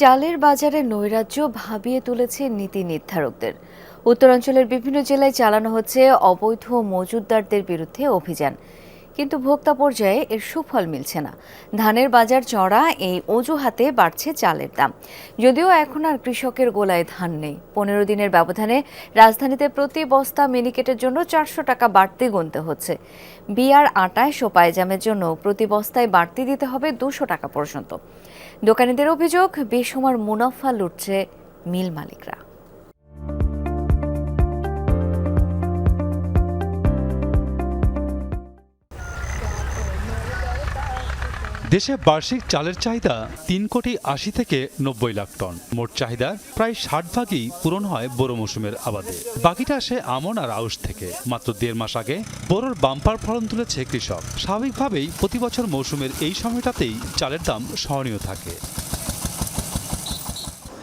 চালের বাজারে নৈরাজ্য ভাবিয়ে তুলেছে নীতি নির্ধারকদের। উত্তরাঞ্চলের বিভিন্ন জেলায় চালানো হচ্ছে অবৈধ মজুদদারদের বিরুদ্ধে অভিযান। কিন্তু ভোক্তা পর্যায়ে এর সুফল মিলছে না। ধানের বাজার চড়া এই অজুহাতে বাড়ছে চালের দাম। যদিও এখন আর কৃষকের গোলায় ধান নেই। পনেরো দিনের ব্যবধানে রাজধানীতে প্রতি বস্তা মিনিকেটের জন্য চারশো টাকা বাড়তি গুনতে হচ্ছে। বিয়ার আটায় ও পায়জামের জন্য প্রতি বস্তায় বাড়তি দিতে হবে দুশো টাকা পর্যন্ত। দোকানিদের অভিযোগ বেসমার মুনাফা লুটছে মিল মালিকরা। দেশে বার্ষিক চালের চাহিদা তিন কোটি আশি থেকে নব্বই লাখ টন। মোট চাহিদার প্রায় ষাট ভাগই পূরণ হয় বোরো মৌসুমের আবাদে। বাকিটা আসে আমন আর আউশ থেকে। মাত্র দেড় মাস আগে বোরোর বাম্পার ফলন তুলেছে কৃষক। স্বাভাবিকভাবেই প্রতি বছর মৌসুমের এই সময়টাতেই চালের দাম সহনীয় থাকে।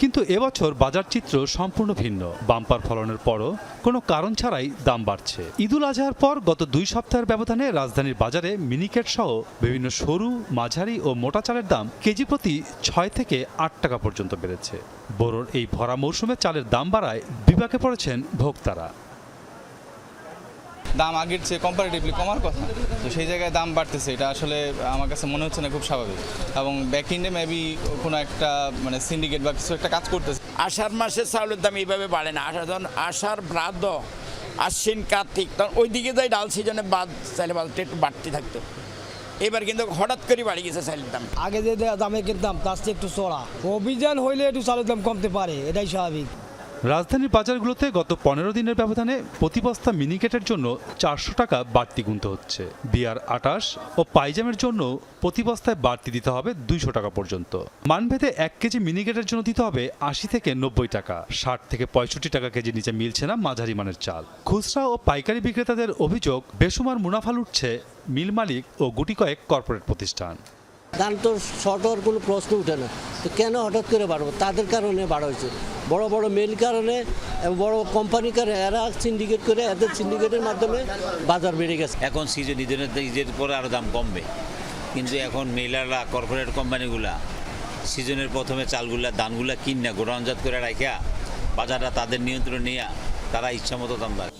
কিন্তু এবছর বাজার চিত্র সম্পূর্ণ ভিন্ন। বাম্পার ফলনের পরও কোনো কারণ ছাড়াই দাম বাড়ছে। ঈদুল আজহার পর গত দুই সপ্তাহের ব্যবধানে রাজধানীর বাজারে মিনিকেট সহ বিভিন্ন সরু, মাঝারি ও মোটা চালের দাম কেজি প্রতি ছয় থেকে আট টাকা পর্যন্ত বেড়েছে। বোরোর এই ভরা মৌসুমে চালের দাম বাড়ায় বিপাকে পড়েছেন ভোক্তারা। দাম আগের চেয়ে কম্পারেটিভলি কমার কথা। তো সেই জায়গায় দাম বাড়তেছে। এটা আসলে আমার কাছে মনে হচ্ছে না খুব স্বাভাবিক। এবং ব্যাক ইন্ডে মেবি কোনো একটা মানে সিন্ডিকেট বা কিছু একটা কাজ করতেছে। আষাঢ় মাসে চাউলের দাম এইভাবে বাড়ে না। আষাঢ় আষাঢ় ব্রাদ্য আশ্বিন কার্তিক তখন ওই দিকে যাই ডাল সিজনে বাদ চাইলে বাজারটা একটু বাড়তি থাকতো। এবার কিন্তু হঠাৎ করে বাড়ি গেছে চাইলের দাম। আগে যে দামে কিনতাম তার চেয়ে একটু চড়া অভিযান হইলে একটু চালের দাম কমতে পারে এটাই স্বাভাবিক। রাজধানীর বাজারগুলোতে গত পনেরো দিনের ব্যবধানে প্রতি বস্তা মিনিকেটের জন্য চারশো টাকা বাড়তি গুনতে হচ্ছে। বিয়ার আটাশ ও পাইজামের জন্য প্রতি বস্তায় বাড়তি দিতে হবে দুইশো টাকা পর্যন্ত। মানভেদে এক কেজি মিনিকেটের জন্য দিতে হবে আশি থেকে নব্বই টাকা, ষাট থেকে পঁয়ষট্টি টাকা কেজি নিচে মিলছে না মাঝারি মানের চাল। খুচরা ও পাইকারি বিক্রেতাদের অভিযোগ, বেসুমার মুনাফা লুটছে মিল মালিক ও গুটি কয়েক কর্পোরেট প্রতিষ্ঠান। দাম তো শর্ট কোনো প্রশ্ন উঠে না। তো কেন হঠাৎ করে বাড়বো? তাদের কারণে বাড়া হয়েছে। বড় বড় মেল কারণে বড় কোম্পানি কারণে এরা সিন্ডিকেট করে এদের সিন্ডিকেটের মাধ্যমে বাজার বেড়ে গেছে। এখন সিজন ঈদের ঈদের পরে আরও দাম কমবে। কিন্তু এখন মেলাররা কর্পোরেট কোম্পানিগুলা সিজনের প্রথমে চালগুলা, ধানগুলা কিনা গোডাউনজাত করে রাখা বাজারটা তাদের নিয়ন্ত্রণ নিয়ে তারা ইচ্ছামতো দাম বাড়ে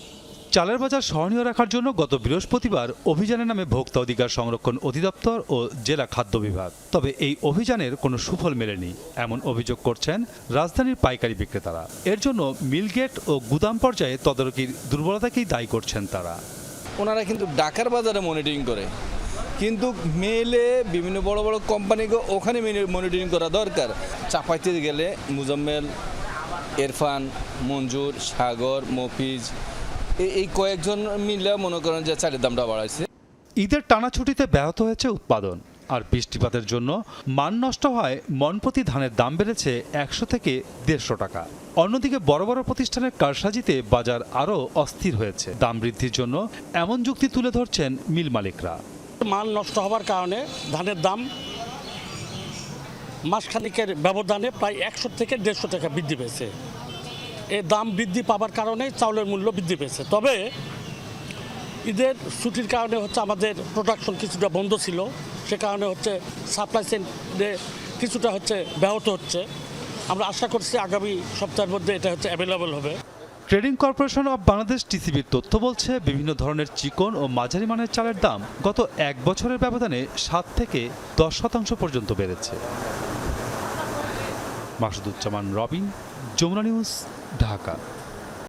চালের বাজার সহনীয় রাখার জন্য গত বৃহস্পতিবার অভিযানের নামে ভোক্তা অধিকার সংরক্ষণ অধিদপ্তর ও জেলা খাদ্য বিভাগ। তবে এই অভিযানের কোনো সুফল মেলেনি, এমন অভিযোগ করছেন রাজধানীর পাইকারি বিক্রেতারা। এর জন্য মিলগেট ও গুদাম পর্যায়ে তদারকির দুর্বলতাকেই দায়ী করছেন তারা। ওনারা কিন্তু ঢাকার বাজারে মনিটরিং করে। কিন্তু মেলে বিভিন্ন বড় বড় কোম্পানিকে ওখানে মনিটরিং করা দরকার। চাপাইতে গেলে মুজাম্মেল, ইরফান, মঞ্জুর, সাগর, মফিজ এই- কয়েকজন মিলে মনে করেন যে চালের দামটা বাড়াইছে। ঈদের টানা ছুটিতে ব্যাহত হয়েছে উৎপাদন। আর বৃষ্টিপাতের জন্য মান নষ্ট হয় মনপ্রতি ধানের দাম বেড়েছে একশো থেকে দেড়শো টাকা। অন্যদিকে বড় বড় প্রতিষ্ঠানের কারসাজিতে বাজার আরও অস্থির হয়েছে। দাম বৃদ্ধির জন্য এমন যুক্তি তুলে ধরছেন মিল মালিকরা। মান নষ্ট হওয়ার কারণে ধানের দাম মাসখানিকের ব্যবধানে প্রায় একশো থেকে দেড়শো টাকা বৃদ্ধি পেয়েছে। এই দাম বৃদ্ধি পাওয়ার কারণে চাউলের মূল্য বৃদ্ধি পেয়েছে। তবে ঈদের ছুটির কারণে হচ্ছে আমাদের প্রোডাকশন কিছুটা বন্ধ ছিল। সে কারণে হচ্ছে সাপ্লাই চেনে কিছুটা হচ্ছে ব্যাহত হচ্ছে। আমরা আশা করছি আগামী সপ্তাহের মধ্যে এটা হচ্ছে অ্যাভেলেবল হবে। ট্রেডিং কর্পোরেশন অব বাংলাদেশ টিসিবির তথ্য বলছে, বিভিন্ন ধরনের চিকন ও মাঝারি মানের চালের দাম গত এক বছরের ব্যবধানে সাত থেকে দশ শতাংশ পর্যন্ত বেড়েছে। মাসুদুজ্জামান রবিন, যমুনা নিউজ ঢাকা।